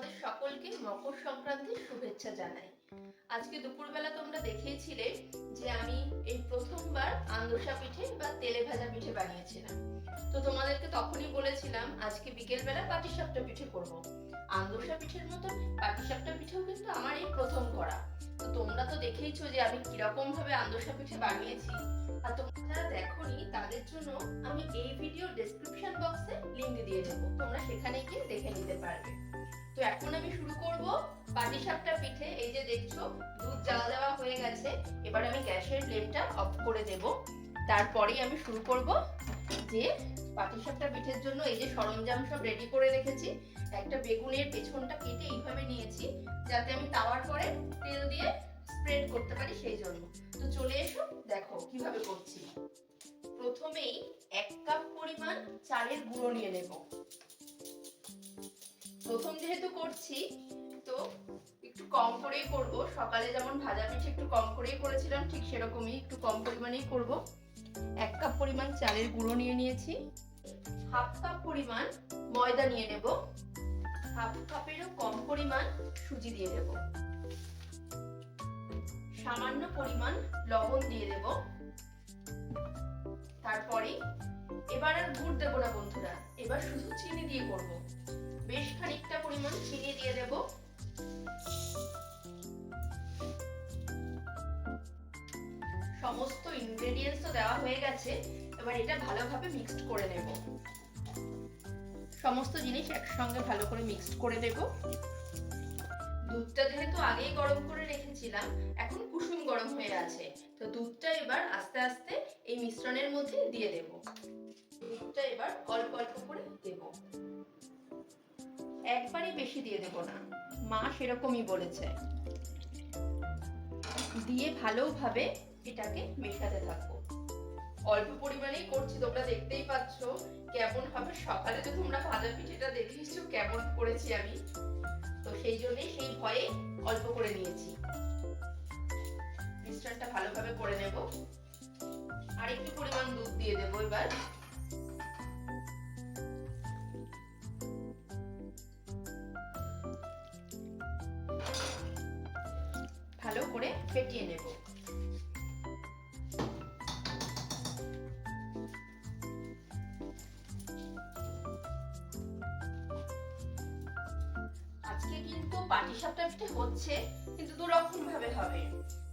তোমাদের সকলকে মকর সংক্রান্তির শুভেচ্ছা জানাই। আজকে দুপুরবেলা তোমরা দেখিয়েছিলে যে আমি এই প্রথমবার আন্দোসা পিঠে বা তেলে ভাজা পিঠে বানিয়েছিলাম। তো তোমাদেরকে তখনই বলেছিলাম, আজকে বিকেলবেলা পাটিসাপটা পিঠে করব। আন্দোসা পিঠের মতন পাটিসাপটা পিঠেও কিন্তু আমার এই প্রথম করা। দেখেইছো যে আমি কীরকম ভাবে আন্দোসা পিঠে বানিয়েছি আর তোমরা যারা দেখোনি, তাদের জন্য আমি এই ভিডিও ডেসক্রিপশন বক্সে লিংক দিয়ে দেবো। তোমরা সেখানে গিয়ে দেখে নিতে পারবে। তো এখন আমি শুরু করব পাটিসাপটা পিঠে। এই যে দেখছ, দুধ জ্বালা দেওয়া হয়ে গেছে। এবার আমি গ্যাসের ফ্লেমটা অফ করে দেব। তারপরেই আমি শুরু করব যে পাটিসাপটা পিঠের জন্য এই যে সরঞ্জাম সব রেডি করে রেখেছি। একটা বেগুনের পেছনটা কেটে এইভাবে নিয়েছি, যাতে আমি তাওয়ার পরে তেল দিয়ে স্প্রেড করতে পারি সেই জন্য। তো চলে এসো, দেখো কীভাবে করছি। প্রথমেই এক কাপ পরিমাণ চালের গুঁড়ো নিয়ে নেব। প্রথম যেহেতু করছি, তো একটু কম করেই করব। সকালে যেমন ভাজা পিঠে একটু কম করেই করেছিলাম, ঠিক সেরকমই একটু কম পরিমাণেই করব। এক কাপ পরিমাণ চালের গুঁড়ো নিয়ে নিয়েছি। হাফ কাপ পরিমাণ ময়দা নিয়ে নেব। হাফ কাপেরও কম পরিমাণ সুজি দিয়ে দেব সামান্য পরিমাণ লবণ দিয়ে দেব। তারপরে এবার আর গুড় দেবো না বন্ধুরা, এবার শুধু চিনি দিয়ে করব। বেশ খানিকটা পরিমাণ চিনি দিয়ে দেব। সমস্ত ইনগ্রেডিয়েন্টস তো দেওয়া হয়ে গেছে, এবার এটা ভালোভাবে মিক্সড করে নেব। সমস্ত জিনিস একসঙ্গে ভালো করে মিক্সড করে দেব। দুধটা যেহেতু আগেই গরম করে রেখেছিলাম, এখন কুসুম গরম হয়ে আছে। তো দুধটা এবার আস্তে আস্তে এই মিশ্রণের মধ্যে দিয়ে দেব। দুধটা এবার অল্প অল্প করে দেব। একবারই বেশি দিয়ে দেব না। মা সেরকমই বলেছে। দিয়ে ভালোভাবে এটাকে মেশাতে থাকব। অল্প পরিমাণেই করছি, তোমরা দেখতেই পাচ্ছ কেমন হবে। সকালে তো তোমরা ভাজা পিঠেটা দেখিয়েছো কেমন করেছি আমি। সেই জন্যই সেই ভয়ে অল্প করে নিয়েছি। মিশ্রণটা ভালোভাবে করে নেব। আর একটু পরিমাণ দুধ দিয়ে দেবো এবার। ভালো করে ফেটিয়ে নেব। পাটিসাপটা হচ্ছে, কিন্তু দু রকম ভাবে হবে।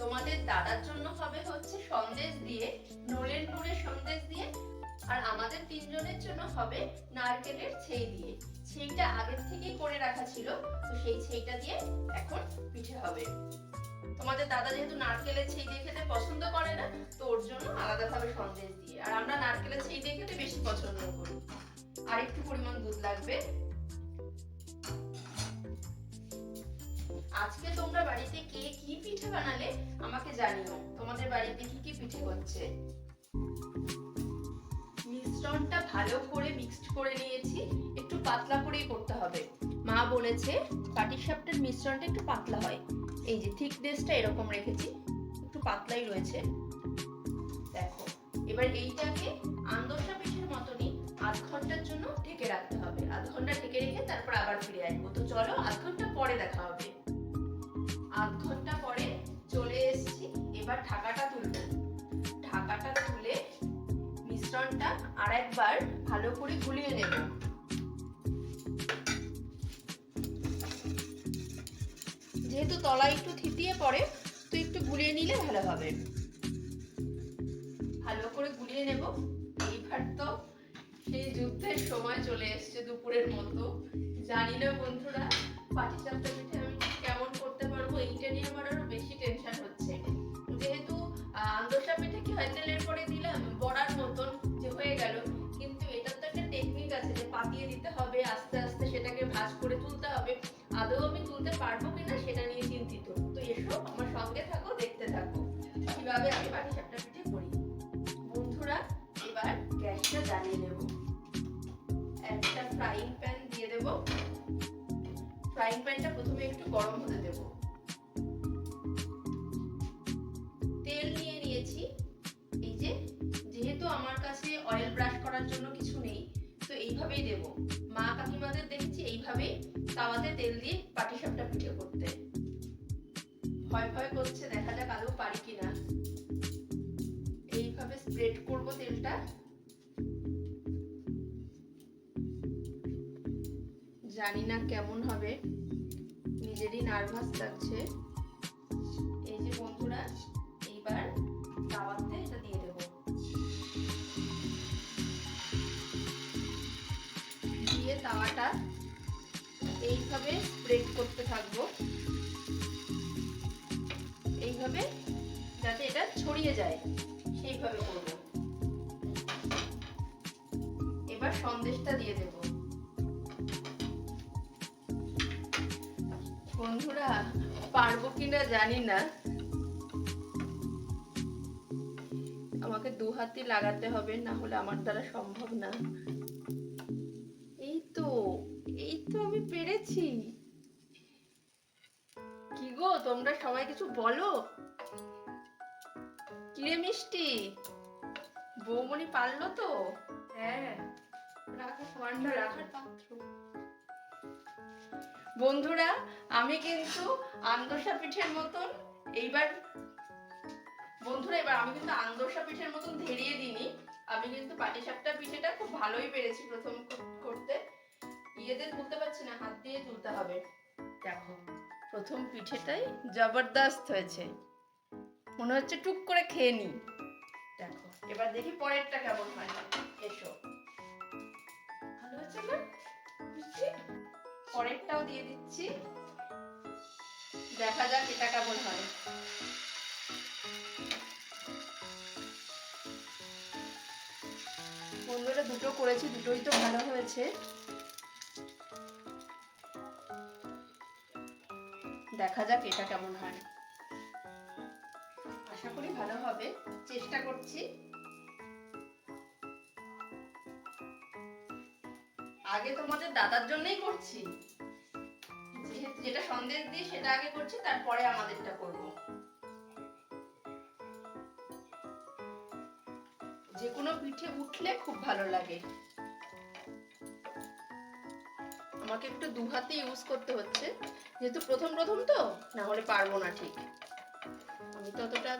তোমাদের দাদার জন্য হবে হচ্ছে সন্দেশ দিয়ে, নলের গুড়ের সন্দেশ দিয়ে, আর আমাদের তিনজনের জন্য হবে নারকেলের ছেই দিয়ে। ছেইটা আগের থেকেই করে রাখা ছিল, তো সেই ছেইটা দিয়ে এখন পিঠে হবে। তোমাদের দাদা যেহেতু নারকেলের ছেই দিয়ে খেতে পছন্দ করে না, তো ওর জন্য আলাদাভাবে সন্দেশ দিয়ে। আর আমরা নারকেলের ছেই দিয়ে খেতে বেশি পছন্দ করি। আর একটু পরিমাণ দুধ লাগবে। আজকে তোমরা বাড়িতে কে কি পিঠে বানালে আমাকে জানিও। তোমাদের বাড়িতে কি কি পিঠে হচ্ছে? মিশ্রণটা ভালো করে মিক্সড করে নিয়েছি। একটু পাতলা করেই করতে হবে। মা বলেছে পাটিসাপটার মিশ্রণটা একটু পাতলা হয়। এই যে থিকনেসটা এরকম রেখেছি, একটু পাতলাই রয়েছে। দেখো, এবার এইটাকে আন্দোসা পিঠের মতনই আধ ঘণ্টার জন্য ঢেকে রাখতে হবে। আধ ঘণ্টা ঢেকে রেখে তারপর আবার ফিরে আসব। তো চলো আধ ঘণ্টা পরে দেখা হবে। এবার ঢাকাটা তুলবো। ঢাকাটা তুলে মিশ্রণটা আর একবার ভালো করে গুলিয়ে নেব। যেহেতু তলা একটু থিতিয়ে পড়ে, তো একটু গুলিয়ে নিলে ভালো হবে। ভালো করে গুলিয়ে নেব। এইবার তো সেই যুদ্ধের সময় চলে এসছে দুপুরের মতো। জানি না বন্ধুরা, পাটিসাপটা পিঠে আমি কেমন করতে পারব, এইটা নিয়ে আমার গ্যাসটা জ্বালিয়ে নেব। একটা ফ্রাইং প্যান দিয়ে দেব। ফ্রাইং প্যানটা প্রথমে একটু গরম হতে দেব। তেল নিয়ে নিয়েছি। এই যে, যেহেতু আমার কাছে অয়েল ব্রাশ করার জন্য কিছু নেই, তো এইভাবেই দেব। মা কাকিমাদের দেখেছি এইভাবেই তাওয়াতে তেল দিয়ে পাটিসাপটা পিঠে করতে। ভয় ভয় করছে, দেখা যাক আদৌ পারি কিনা। এইভাবে স্প্রেড করব তেলটা। জানি না কেমন হবে। নিজেরই নার্ভাস লাগছে। এই যে বন্ধুরা, এইবার তাওয়াতে এটা দিয়ে দেব। দিয়ে তাওয়াটা এইভাবে স্প্রেড করতে থাকব। এইভাবে যাতে এটা ছড়িয়ে যায়। সেইভাবে করব। এবার সন্দেশটা দিয়ে দেব। বন্ধুরা পারব কিনা জানি না। আমাকে দু হাতই লাগাতে হবে না হলে আমার দ্বারা সম্ভব না। এই তো এই তো আমি পেরেছি। কি গো তোমরা সবাই কিছু বলো? কিরে মিষ্টি? বৌমনি পারল তো? হ্যাঁ রাখার সামানটা রাখার পাত্র। বন্ধুরা, আমি কিন্তু আন্দোসা পিঠের মতন এইবার, বন্ধুরা, এবার আমি কিন্তু আন্দোসা পিঠের মতন ধেরিয়ে দিইনি। আমি কিন্তু পাটিসাপটা পিঠেটা খুব ভালোই পেরেছি প্রথম কর- করতে। ইয়েতে তুলতে পারছি না, হাত দিয়ে তুলতে হবে। দেখো, প্রথম পিঠেটাই জবরদস্ত হয়েছে। মনে হচ্ছে টুক করে খেয়ে নি দেখো, এবার দেখি পরেরটা কেমন হয়। এসো। পরেরটাও দিয়ে দিচ্ছি। দেখা যাক এটা কেমন হয়। বন্ধুরা, দুটো করেছি, দুটোই তো ভালো হয়েছে। দেখা যাক এটা কেমন হয়। আশা করি ভালো হবে। চেষ্টা করছি। আগে তোমাদের দাদার জন্যই করছি। যেটা সন্দেশ দিই সেটা আগে করছি, তারপরে আমাদেরটা করব। যে কোনো পিঠে উঠলে খুব ভালো লাগে। আমাকে একটু দু হাতে ইউজ করতে হচ্ছে। যেহেতু প্রথম প্রথম তো, না হলে পারব না ঠিক। আমি তো অতটা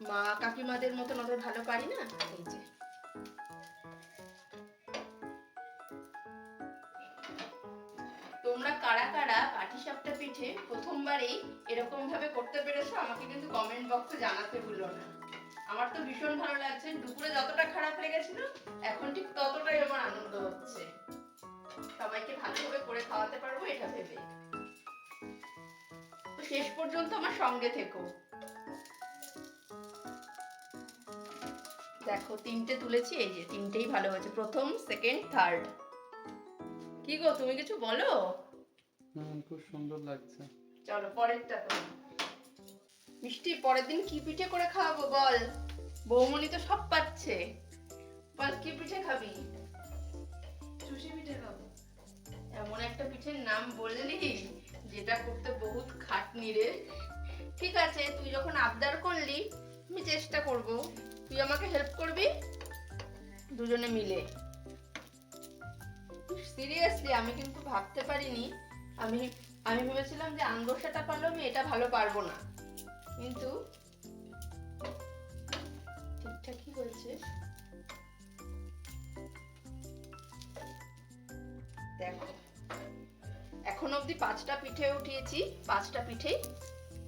মা কাকিমাদের মতন অত ভালো পারি না। এই যে। কারা কারা পাটিসাপটা পিঠে প্রথমবারেই এরকম ভাবে করতে পেরেছ, আমাকে কিন্তু কমেন্ট বক্সে জানাতে ভুলো না। আমার তো ভীষণ ভালো লাগছে, দুপুরে যতটা খারাপ লেগেছিল, এখন ঠিক ততটাই আমার আনন্দ হচ্ছে। সবাইকে ভালোভাবে করে খাওয়াতে পারব, এটা ভেবে। তো শেষ পর্যন্ত আমার সঙ্গে থেকো। দেখো, তিনটে তুলেছি, এই যে তিনটেই ভালো হয়েছে। প্রথম সেকেন্ড থার্ড কি গো, তুমি কিছু বলো? হুম খুব সুন্দর লাগছে। চলো পরেরটা তো মিষ্টি পরের দিন কি পিঠে করে খাওয়াবো বল? বৌমনি তো সব পাচ্ছে। বল কি পিঠে খাবি? চুষি পিঠে খাব। এমন একটা পিঠের নাম বললি যেটা করতে বহুত খাটনি রে। ঠিক আছে তুই যখন আবদার করলি আমি চেষ্টা করব। তুই আমাকে হেল্প করবি? দুজনে মিলে। সিরিয়াসলি আমি কিন্তু ভাবতে পারিনি আমি আমি ভেবেছিলাম যে আন্দোসাটা পারলেও আমি এটা ভালো পারব না। কিন্তু ঠিকঠাকই হয়েছে দেখো, এখন অবধি পাঁচটা পিঠে উঠিয়েছি। পাঁচটা পিঠেই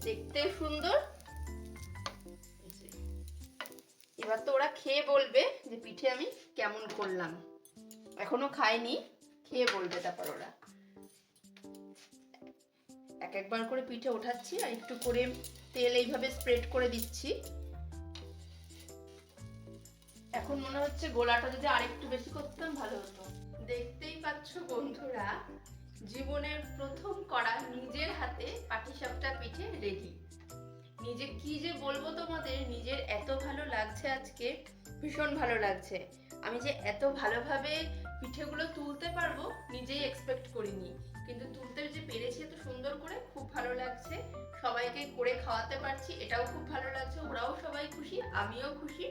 দেখতে সুন্দর। এবার তো ওরা খেয়ে বলবে যে পিঠে আমি কেমন করলাম। এখনও খাইনি, খেয়ে বলবে তারপর ওরা। এক একবার করে পিঠে ওঠাচ্ছি আর একটু করে তেল এইভাবে স্প্রেড করে দিচ্ছি। এখন মনে হচ্ছে গোলাটা যদি আরেকটু বেশি করতাম ভালো হতো। দেখতেই পাচ্ছ বন্ধুরা, জীবনের প্রথম করা নিজের হাতে পাটিসাপটা পিঠে রেডি নিজে কি যে বলব তোমাদের, নিজের এত ভালো লাগছে আজকে, ভীষণ ভালো লাগছে। আমি যে এত ভালোভাবে পিঠেগুলো তুলতে পারব নিজেই এক্সপেক্ট করিনি। কিন্তু তুলতে যে পেরেছি এত সুন্দর করে, খুব ভালো লাগছে। সবাইকে করে খাওয়াতে পারছি, এটাও খুব ভালো লাগছে, ওরাও সবাই খুশি, আমিও খুশি।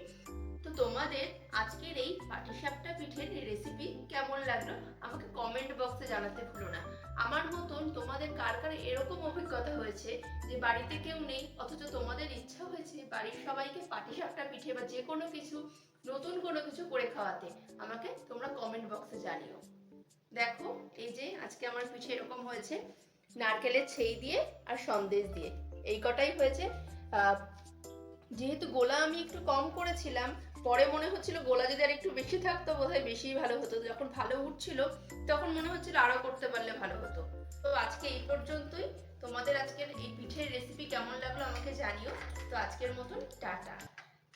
তো তোমাদের আজকের এই পাটিসাপটা পিঠের রেসিপি কেমন লাগল, আমাকে কমেন্ট বক্সে জানাতে ভুলো না। আমার মতন তোমাদের কার কার এরকম অভিজ্ঞতা হয়েছে যে বাড়িতে কেউ নেই, অথচ তোমাদের ইচ্ছা হয়েছে বাড়ির সবাইকে পাটিসাপটা পিঠে বা যে কোনো কিছু, নতুন কোনো কিছু করে খাওয়াতে, আমাকে তোমরা কমেন্ট বক্সে জানিও। দেখো, এই যে আজকে আমার পিঠে এরকম হয়েছে, নারকেলের ছেই দিয়ে আর সন্দেশ দিয়ে। এই কটাই হয়েছে। যেহেতু গোলা আমি একটু কম করেছিলাম, পরে মনে হচ্ছিল গোলা যদি আর একটু বেশি থাকতো, বোধহয় বেশি ভালো হতো। যখন ভালো উঠছিল, তখন মনে হচ্ছিল আরও করতে পারলে ভালো হতো। তো আজকে এই পর্যন্তই। তোমাদের আজকের এই পিঠের রেসিপি কেমন লাগল আমাকে জানিও। তো আজকের মতন টাটা।